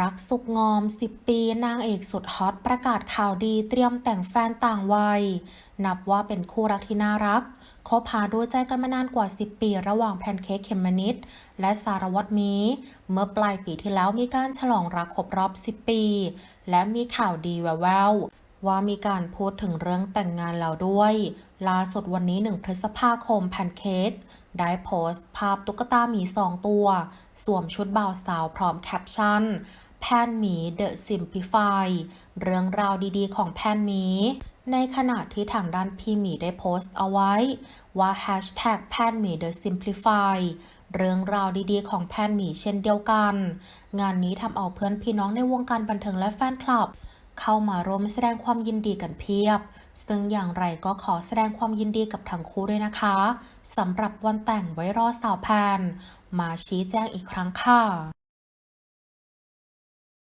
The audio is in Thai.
รักสุกงอม 10 ปีนางเอกสุดฮอตประกาศข่าวดีเตรียมแต่งแฟนต่างวัย นับว่าเป็นคู่รักที่น่ารักคบหาดูใจกันมานานกว่า 10 ปี ระหว่างแพนเค้กเขมมนิดและสารวัตรมี เมื่อปลายปีที่แล้วมีการฉลองรักครบรอบ 10 ปี และมีข่าวดีแววๆ ว่ามีการพูดถึงเรื่องแต่งงานแล้วด้วย ล่าสุดวันนี้1พฤษภาคมแพนเค้กได้โพสต์ภาพตุ๊กตาหมีสองตัว สวมชุดบ่าวสาวพร้อมแคปชั่น แพนหมีเดอะซิมพลิฟายเรื่องราวดีๆ ของแพนหมีในขณะที่ทางด้านพี่หมีได้โพสต์เอาไว้ ว่า Hashtag แพนหมี The Simplify เรื่องราวดีๆ ของแพนหมีเช่นเดียวกัน งานนี้ทำเอาเพื่อนพี่น้องในวงการบันเทิงและแฟนคลับ เข้ามาร่วมแสดงความยินดีกันเพียบ ซึ่งอย่างไรก็ขอแสดงความยินดีกับทั้งคู่ด้วยนะคะสำหรับวันแต่งไว้รอสาวแพนมาชี้แจงอีกครั้งค่ะ